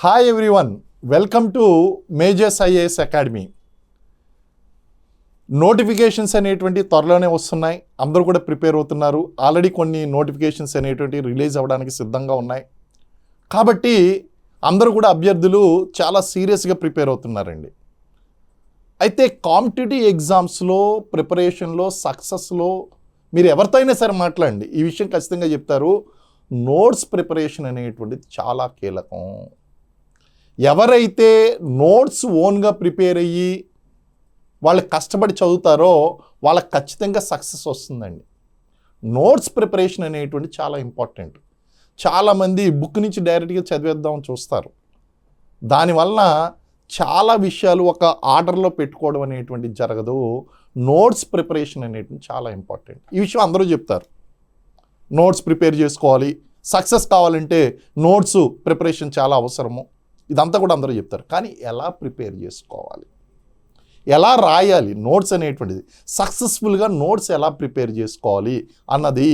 Hi everyone welcome to Majors IAS academy notifications అనేటువంటి త్వరలోనే వస్తున్నాయి. అందరూ కూడా ప్రిపేర్ అవుతున్నారు. ఆల్రెడీ కొన్ని నోటిఫికేషన్స్ అనేటువంటి రిలీజ్ అవ్వడానికి సిద్ధంగా ఉన్నాయి. కాబట్టి అందరూ కూడా అభ్యర్థులు చాలా సీరియస్గా ప్రిపేర్ అవుతున్నారండి. అయితే కాంపిటేటివ్ ఎగ్జామ్స్లో ప్రిపరేషన్లో సక్సెస్లో మీరు ఎవరితో అయినా సరే మాట్లాడండి. ఈ విషయం ఖచ్చితంగా చెప్తారు. నోట్స్ ప్రిపరేషన్ అనేటువంటిది చాలా కీలకం. ఎవరైతే నోట్స్ ఓన్గా ప్రిపేర్ అయ్యి వాళ్ళు కష్టపడి చదువుతారో వాళ్ళకి ఖచ్చితంగా సక్సెస్ వస్తుందండి. నోట్స్ ప్రిపరేషన్ అనేటువంటి చాలా ఇంపార్టెంట్. చాలామంది బుక్ నుంచి డైరెక్ట్గా చదివేద్దామని చూస్తారు. దానివల్ల చాలా విషయాలు ఒక ఆర్డర్లో పెట్టుకోవడం అనేటువంటిది జరగదు. నోట్స్ ప్రిపరేషన్ అనేటువంటి చాలా ఇంపార్టెంట్. ఈ విషయం అందరూ చెప్తారు. నోట్స్ ప్రిపేర్ చేసుకోవాలి. సక్సెస్ కావాలంటే నోట్స్ ప్రిపరేషన్ చాలా అవసరము. ఇదంతా కూడా అందరూ చెప్తారు. కానీ ఎలా ప్రిపేర్ చేసుకోవాలి? ఎలా రాయాలి? నోట్స్ అనేటువంటిది. సక్సెస్ఫుల్గా నోట్స్ ఎలా ప్రిపేర్ చేసుకోవాలి? అన్నది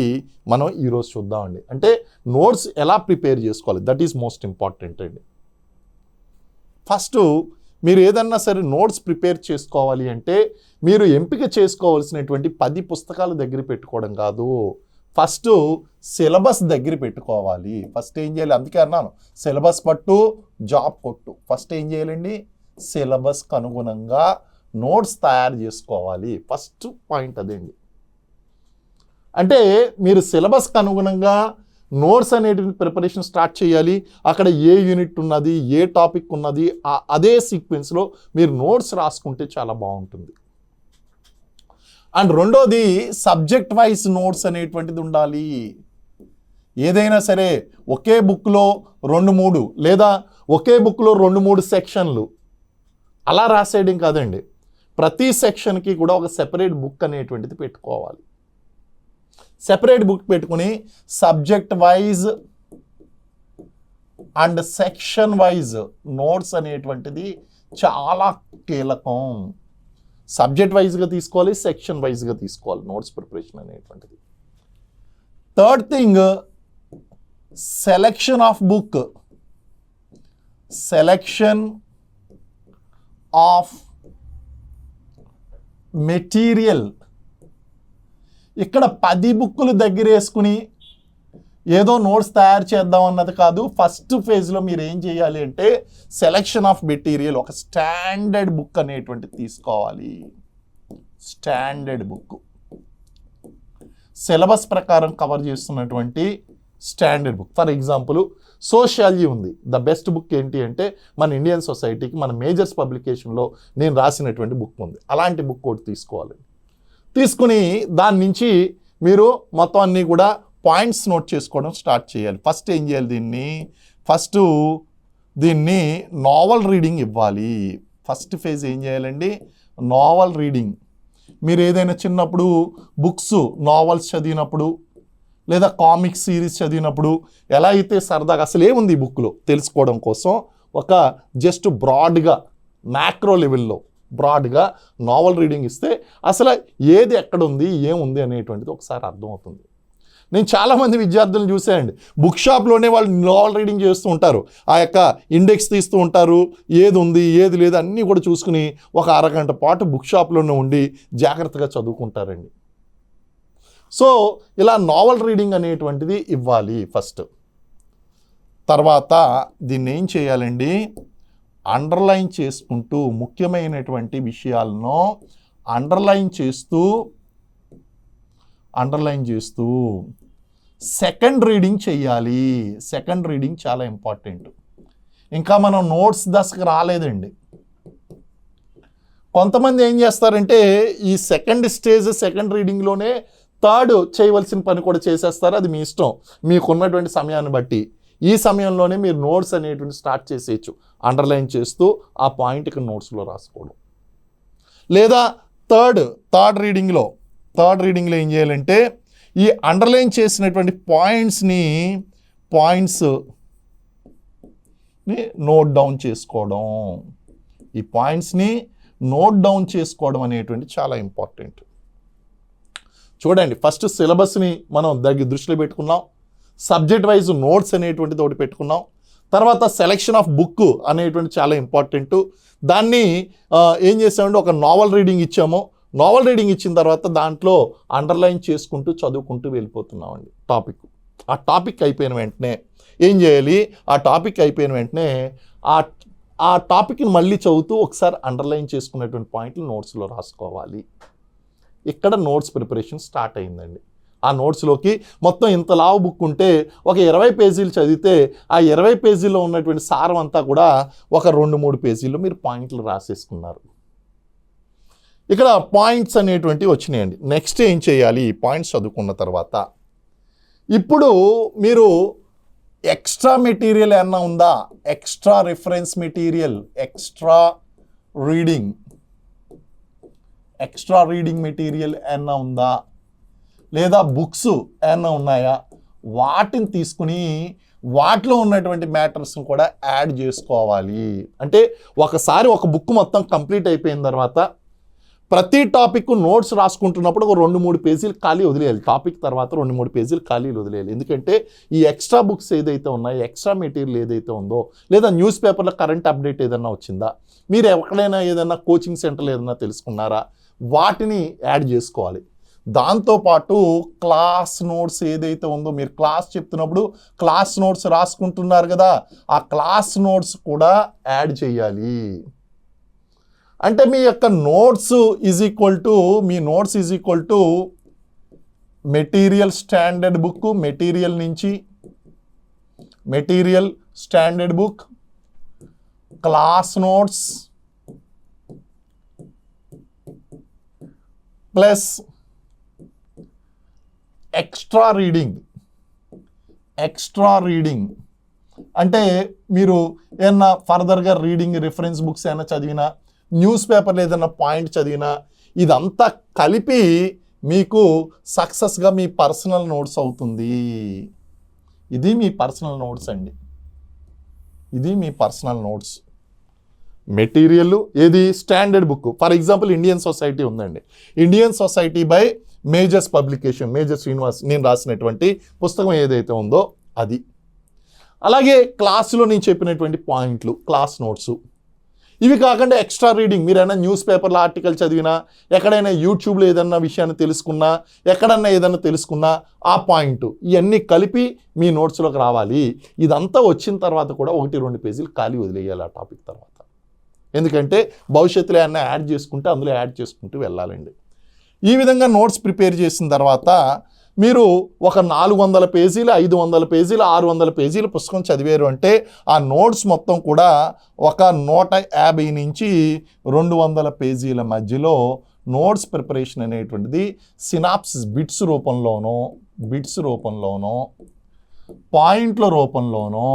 మనం ఈరోజు చూద్దామండి. అంటే నోట్స్ ఎలా ప్రిపేర్ చేసుకోవాలి? దట్ ఈస్ మోస్ట్ ఇంపార్టెంట్ అండి. ఫస్ట్ మీరు ఏదన్నా సరే నోట్స్ ప్రిపేర్ చేసుకోవాలి అంటే మీరు ఎంపిక చేసుకోవాల్సినటువంటి పది పుస్తకాలు దగ్గర పెట్టుకోవడం కాదు. ఫస్ట్ సిలబస్ దగ్గర పెట్టుకోవాలి. ఫస్ట్ ఏం చేయాలి? అందుకే అన్నాను. సిలబస్ పట్టు జాబ్ కొట్టు. ఫస్ట్ ఏం చేయాలండి? సిలబస్కి అనుగుణంగా నోట్స్ తయారు చేసుకోవాలి. ఫస్ట్ పాయింట్ అదేండి. అంటే మీరు సిలబస్కి అనుగుణంగా నోట్స్ అనేటువంటి ప్రిపరేషన్ స్టార్ట్ చేయాలి. అక్కడ ఏ యూనిట్ ఉన్నది? ఏ టాపిక్ ఉన్నది? అదే సీక్వెన్స్లో మీరు నోట్స్ రాసుకుంటే చాలా బాగుంటుంది. అండ్ రెండోది సబ్జెక్ట్ వైజ్ నోట్స్ అనేటువంటిది ఉండాలి. ఏదైనా సరే ఒకే బుక్లో రెండు మూడు లేదా ఒకే బుక్లో రెండు మూడు సెక్షన్లు అలా రాసేయడం కాదండి. ప్రతి సెక్షన్కి కూడా ఒక సెపరేట్ బుక్ అనేటువంటిది పెట్టుకోవాలి. సెపరేట్ బుక్ పెట్టుకుని subject wise and section wise notes అనేటువంటిది చాలా కీలకం. సబ్జెక్ట్ వైజ్గా తీసుకోవాలి సెక్షన్ వైజ్గా తీసుకోవాలి నోట్స్ ప్రిపరేషన్ అనేటువంటిది. Third thing selection of book selection of material ఇక్కడ పది బుక్కులు దగ్గర వేసుకుని ఏదో నోట్స్ తయారు చేద్దాం అన్నది కాదు. ఫస్ట్ ఫేజ్లో మీరు ఏం చేయాలి అంటే సెలెక్షన్ ఆఫ్ మెటీరియల్ ఒక స్టాండర్డ్ బుక్ అనేటువంటిది తీసుకోవాలి. స్టాండర్డ్ బుక్ సిలబస్ ప్రకారం కవర్ చేస్తున్నటువంటి standard book for example sociology ఉంది. ద బెస్ట్ బుక్ ఏంటి అంటే మన ఇండియన్ సొసైటీకి మన మేజర్స్ పబ్లికేషన్లో నేను రాసినటువంటి బుక్ ఉంది. అలాంటి బుక్ ఒకటి తీసుకోవాలి. తీసుకుని దాని నుంచి మీరు మొత్తం అన్నీ కూడా పాయింట్స్ నోట్ చేసుకోవడం స్టార్ట్ చేయాలి. ఫస్ట్ ఏం చేయాలి దీన్ని? ఫస్ట్ దీన్ని నావల్ రీడింగ్ ఇవ్వాలి. ఫస్ట్ ఫేజ్ ఏం చేయాలండి? నావల్ రీడింగ్ మీరు ఏదైనా చిన్నప్పుడు బుక్స్ నావల్స్ చదివినప్పుడు లేదా కామిక్ సిరీస్ చదివినప్పుడు ఎలా అయితే సరదాగా అసలు ఏముంది ఈ బుక్లో తెలుసుకోవడం కోసం ఒక జస్ట్ బ్రాడ్గా మ్యాక్రో లెవెల్లో బ్రాడ్గా నావల్ రీడింగ్ ఇస్తే అసలు ఏది ఎక్కడ ఉంది ఏముంది అనేటువంటిది ఒకసారి అర్థమవుతుంది. నేను చాలామంది విద్యార్థులను చూసానండి బుక్ షాప్లోనే వాళ్ళు నావల్ రీడింగ్ చేస్తూ ఉంటారు. ఆ యొక్క ఇండెక్స్ తీస్తూ ఉంటారు. ఏది ఉంది ఏది లేదు అన్నీ కూడా చూసుకుని ఒక అరగంట పాటు బుక్ షాప్లోనే ఉండి జాగ్రత్తగా చదువుకుంటారండి. సో ఇలా నావల్ రీడింగ్ అనేటువంటిది ఇవ్వాలి ఫస్ట్ తర్వాత దీన్ని ఏం చేయాలండి? అండర్లైన్ చేసుకుంటూ ముఖ్యమైనటువంటి విషయాలను అండర్లైన్ చేస్తూ అండర్లైన్ చేస్తూ సెకండ్ రీడింగ్ చేయాలి సెకండ్ రీడింగ్ చాలా ఇంపార్టెంట్ ఇంకా మనం నోట్స్ దశకు రాలేదండి. కొంతమంది ఏం చేస్తారంటే ఈ సెకండ్ స్టేజ్ సెకండ్ రీడింగ్లోనే థర్డ్ చేయవలసిన పని కూడా చేసేస్తారు. అది మీ ఇష్టం. మీకున్నటువంటి సమయాన్ని బట్టి. ఈ సమయంలోనే మీరు నోట్స్ అనేటువంటి స్టార్ట్ చేసేయచ్చు. అండర్లైన్ చేస్తూ ఆ పాయింట్కి నోట్స్లో రాసుకోవడం. లేదా థర్డ్ థర్డ్ రీడింగ్లో థర్డ్ రీడింగ్లో ఏం చేయాలంటే ఈ అండర్లైన్ చేసినటువంటి పాయింట్స్ని పాయింట్స్ నోట్ డౌన్ చేసుకోవడం. ఈ పాయింట్స్ని నోట్ డౌన్ చేసుకోవడం అనేటువంటి చాలా ఇంపార్టెంట్. చూడండి ఫస్ట్ సిలబస్ని మనం దగ్గర దృష్టిలో పెట్టుకున్నాం. సబ్జెక్ట్ వైజ్ నోట్స్ అనేటువంటిది ఒకటి పెట్టుకున్నాం. తర్వాత సెలెక్షన్ ఆఫ్ బుక్ అనేటువంటి చాలా ఇంపార్టెంట్. దాన్ని ఏం చేసామంటే ఒక నావల్ రీడింగ్ ఇచ్చాము. నావల్ రీడింగ్ ఇచ్చిన తర్వాత దాంట్లో అండర్లైన్ చేసుకుంటూ చదువుకుంటూ వెళ్ళిపోతున్నామండి. టాపిక్. ఆ టాపిక్ అయిపోయిన వెంటనే ఏం చేయాలి? ఆ టాపిక్ అయిపోయిన వెంటనే ఆ ఆ టాపిక్ని మళ్ళీ చదువుతూ ఒకసారి అండర్లైన్ చేసుకునేటువంటి పాయింట్లు నోట్స్లో రాసుకోవాలి. ఇక్కడ నోట్స్ ప్రిపరేషన్ స్టార్ట్ అయిందండి. ఆ నోట్స్లోకి మొత్తం ఇంత లావు బుక్ ఉంటే ఒక ఇరవై పేజీలు చదివితే ఆ ఇరవై పేజీలో ఉన్నటువంటి సారం అంతా కూడా ఒక రెండు మూడు పేజీల్లో మీరు పాయింట్లు రాసేసుకున్నారు. ఇక్కడ పాయింట్స్ అనేటువంటివి వచ్చినాయండి. నెక్స్ట్ ఏం చేయాలి? ఈ పాయింట్స్ చదువుకున్న తర్వాత. ఇప్పుడు మీరు ఎక్స్ట్రా మెటీరియల్ ఏమన్నా ఉందా? Extra reference material extra reading. Extra reading material ఏమన్నా ఉందా? లేదా బుక్స్ ఏమన్నా ఉన్నాయా? వాటిని తీసుకుని వాటిలో ఉన్నటువంటి మ్యాటర్స్ని కూడా యాడ్ చేసుకోవాలి. అంటే ఒకసారి ఒక బుక్ మొత్తం కంప్లీట్ అయిపోయిన తర్వాత ప్రతి టాపిక్ నోట్స్ రాసుకుంటున్నప్పుడు ఒక రెండు మూడు పేజీలు ఖాళీ వదిలేయాలి. టాపిక్ తర్వాత రెండు మూడు పేజీలు ఖాళీలు వదిలేయాలి. ఎందుకంటే ఈ ఎక్స్ట్రా బుక్స్ ఏదైతే ఉన్నాయో ఎక్స్ట్రా మెటీరియల్ ఏదైతే ఉందో లేదా న్యూస్ పేపర్లో కరెంట్ అప్డేట్ ఏదైనా వచ్చిందా మీరు ఎక్కడైనా ఏదైనా కోచింగ్ సెంటర్లు ఏదైనా తెలుసుకున్నారా వాటిని యాడ్ చేసుకోవాలి. దాంతోపాటు క్లాస్ నోట్స్ ఏదైతే ఉందో మీరు క్లాస్ చెప్తున్నప్పుడు క్లాస్ నోట్స్ రాసుకుంటున్నారు కదా ఆ క్లాస్ నోట్స్ కూడా యాడ్ చేయాలి. అంటే మీ యొక్క notes is equal to me notes is equal to material standard book material నుంచి material standard book class notes plus extra reading extra reading అంటే మీరు ఏమన్నా ఫర్దర్గా రీడింగ్ రిఫరెన్స్ బుక్స్ ఏమైనా చదివినా న్యూస్ పేపర్లో ఏదైనా పాయింట్ చదివినా ఇదంతా కలిపి మీకు సక్సెస్గా మీ పర్సనల్ నోట్స్ అవుతుంది. ఇది మీ పర్సనల్ నోట్స్ అండి. ఇది మీ పర్సనల్ నోట్స్. మెటీరియల్ ఏది? Standard book. For example Indian society ఉందండి. Indian society by Majors publication major Srinivas నేను రాసినటువంటి పుస్తకం ఏదైతే ఉందో అది. అలాగే క్లాసులో నేను చెప్పినటువంటి పాయింట్లు క్లాస్ నోట్స్. ఇవి కాకుండా ఎక్స్ట్రా రీడింగ్. మీరైనా న్యూస్ పేపర్లో ఆర్టికల్ చదివినా ఎక్కడైనా యూట్యూబ్లో ఏదన్నా విషయాన్ని తెలుసుకున్నా ఎక్కడన్నా ఏదన్నా తెలుసుకున్నా ఆ పాయింట్ ఇవన్నీ కలిపి మీ నోట్స్లోకి రావాలి. ఇదంతా వచ్చిన తర్వాత కూడా ఒకటి రెండు పేజీలు ఖాళీ వదిలేయాలి ఆ టాపిక్ తర్వాత. ఎందుకంటే భవిష్యత్తులో ఏమన్నా యాడ్ చేసుకుంటే అందులో యాడ్ చేసుకుంటూ వెళ్ళాలండి. ఈ విధంగా నోట్స్ ప్రిపేర్ చేసిన తర్వాత మీరు ఒక నాలుగు వందల పేజీలు ఐదు వందల పేజీలు ఆరు వందల పేజీల పుస్తకం చదివారు అంటే ఆ నోట్స్ మొత్తం కూడా ఒక నూట యాభై నుంచి రెండు వందల పేజీల మధ్యలో నోట్స్ ప్రిపరేషన్ అనేటువంటిది సినాప్సిస్ బిట్స్ రూపంలోనో బిట్స్ రూపంలోనో పాయింట్ల రూపంలోనో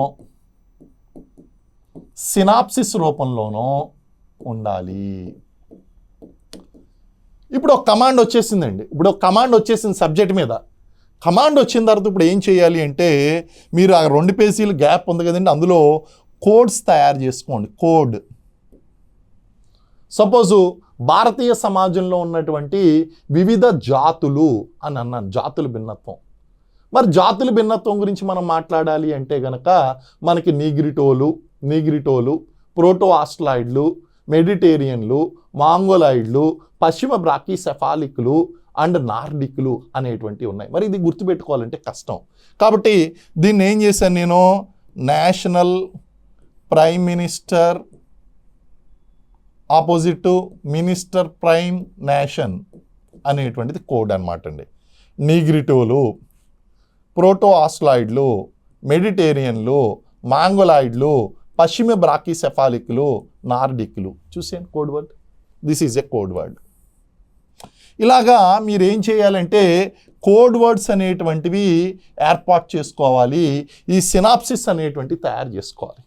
సినాప్సిస్ రూపంలోనో ఉండాలి. ఇప్పుడు ఒక కమాండ్ వచ్చేసిందండి. ఇప్పుడు ఒక కమాండ్ వచ్చేసింది సబ్జెక్ట్ మీద. కమాండ్ వచ్చిన తర్వాత ఇప్పుడు ఏం చేయాలి అంటే మీరు ఆ రెండు పేజీలు గ్యాప్ ఉంది కదండి అందులో కోడ్స్ తయారు చేసుకోండి. కోడ్ సపోజు భారతీయ సమాజంలో ఉన్నటువంటి వివిధ జాతులు అని అన్నాను. జాతుల భిన్నత్వం. మరి జాతుల భిన్నత్వం గురించి మనం మాట్లాడాలి అంటే గనక మనకి నీగ్రిటోలు నీగ్రిటోలు ప్రోటో ఆస్ట్లాయిడ్లు మెడిటేరియన్లు మాంగోలాయిడ్లు పశ్చిమ బ్రాకీ సెఫాలిక్లు అండ్ నార్డిక్లు అనేటువంటివి ఉన్నాయి. మరి ఇది గుర్తుపెట్టుకోవాలంటే కష్టం. కాబట్టి దీన్ని ఏం చేశాను నేను? National prime minister opposite minister prime nation అనేటువంటిది కోడ్ అనమాట అండి. నీగ్రిటోలు ప్రోటో ఆస్లాయిడ్లు మెడిటేరియన్లు మాంగోలాయిడ్లు పశ్చిమ బ్రాకీసెఫాలిక్లు నార్డిక్లు. చూసేయండి code word this is a code word ఇలాగా మీరు ఏం చేయాలంటే కోడ్ వర్డ్స్ అనేటువంటివి ఏర్పాటు చేసుకోవాలి ఈ సినాప్సిస్ అనేటువంటివి తయారు చేసుకోవాలి.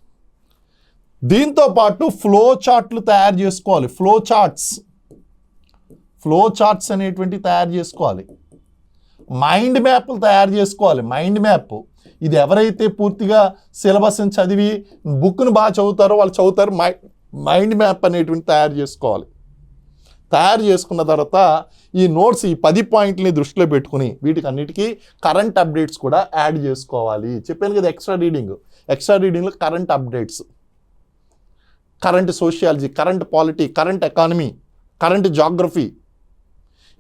దీంతో పాటు ఫ్లో చార్ట్లు తయారు చేసుకోవాలి ఫ్లో చార్ట్స్ ఫ్లో చార్ట్స్ అనేటువంటివి తయారు చేసుకోవాలి. మైండ్ మ్యాప్లు తయారు చేసుకోవాలి మైండ్ మ్యాప్ ఇది ఎవరైతే పూర్తిగా సిలబస్ని చదివి బుక్ను బాగా చదువుతారో వాళ్ళు చదువుతారు. మై మైండ్ మ్యాప్ అనేటువంటి తయారు చేసుకోవాలి. తయారు చేసుకున్న తర్వాత ఈ నోట్స్ ఈ పది పాయింట్లని దృష్టిలో పెట్టుకుని వీటికి అన్నిటికీ కరెంట్ అప్డేట్స్ కూడా యాడ్ చేసుకోవాలి. చెప్పాను కదా extra reading. Extra రీడింగ్లో current updates. Current sociology current polity current economy current geography.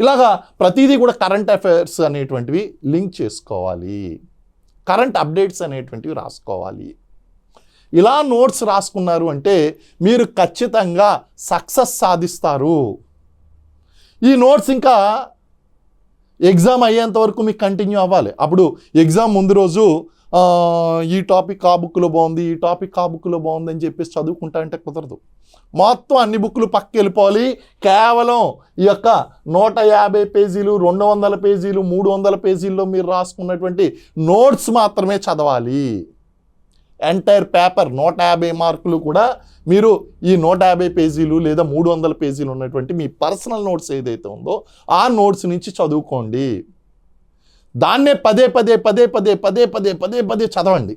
ఇలాగా ప్రతిదీ కూడా కరెంట్ అఫైర్స్ అనేటువంటివి లింక్ చేసుకోవాలి. కరెంట్ అప్డేట్స్ అనేటువంటివి రాసుకోవాలి. ఇలా నోట్స్ రాసుకున్నారు అంటే మీరు ఖచ్చితంగా సక్సెస్ సాధిస్తారు. ఈ నోట్స్ ఇంకా ఎగ్జామ్ అయ్యేంత వరకు మీకు కంటిన్యూ అవ్వాలి. అప్పుడు ఎగ్జామ్ ముందు రోజు ఈ టాపిక్ ఆ బుక్లో బాగుంది ఈ టాపిక్ ఆ బుక్లో బాగుంది అని చెప్పేసి చదువుకుంటా అంటే కుదరదు. మొత్తం అన్ని బుక్లు పక్కకి వెళ్ళిపోవాలి. కేవలం ఈ యొక్క నూట యాభై పేజీలు రెండు వందల పేజీలు మూడు వందల పేజీల్లో మీరు రాసుకున్నటువంటి నోట్స్ మాత్రమే చదవాలి. ఎంటైర్ పేపర్ నూట యాభై మార్కులు కూడా మీరు ఈ నూట యాభై పేజీలు లేదా మూడు వందల పేజీలు ఉన్నటువంటి మీ పర్సనల్ నోట్స్ ఏదైతే ఉందో ఆ నోట్స్ నుంచి చదువుకోండి. దాన్నే పదే పదే పదే పదే పదే పదే పదే పదే చదవండి.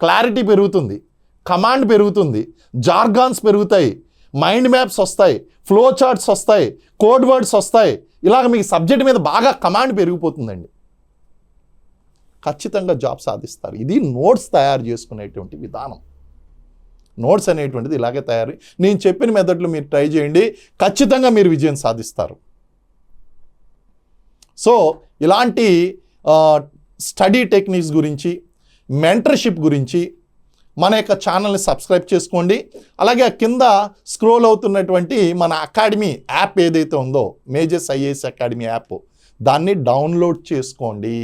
క్లారిటీ పెరుగుతుంది. కమాండ్ పెరుగుతుంది. జార్గాన్స్ పెరుగుతాయి. మైండ్ మ్యాప్స్ వస్తాయి. ఫ్లో చార్ట్స్ వస్తాయి. కోడ్ వర్డ్స్ వస్తాయి. ఇలాగ మీకు సబ్జెక్ట్ మీద బాగా కమాండ్ పెరిగిపోతుందండి. ఖచ్చితంగా జాబ్ సాధిస్తారు. ఇది నోట్స్ తయారు చేసుకునేటువంటి విధానం. నోట్స్ అనేటువంటిది ఇలాగే తయారు. నేను చెప్పిన మెథడ్లు మీరు ట్రై చేయండి. ఖచ్చితంగా మీరు విజయం సాధిస్తారు. సో ఇలాంటి స్టడీ టెక్నిక్స్ గురించి మెంటర్షిప్ గురించి మన యొక్క ఛానల్ని సబ్స్క్రైబ్ చేసుకోండి. అలాగే ఆ కింద స్క్రోల్ అవుతున్నటువంటి మన అకాడమీ యాప్ ఏదైతే ఉందో మేజర్స్ ఐఏఎస్ అకాడమీ యాప్ దాన్ని డౌన్లోడ్ చేసుకోండి.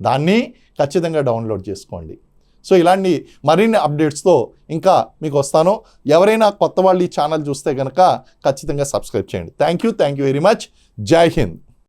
దాన్ని ఖచ్చితంగా డౌన్లోడ్ చేసుకోండి. సో ఇలాంటి మరిన్ని అప్డేట్స్తో ఇంకా మీకు వస్తాను. ఎవరైనా కొత్త వాళ్ళు ఈ ఛానల్ చూస్తే కనుక ఖచ్చితంగా సబ్స్క్రైబ్ చేయండి. Thank you thank you very much. జై హింద్.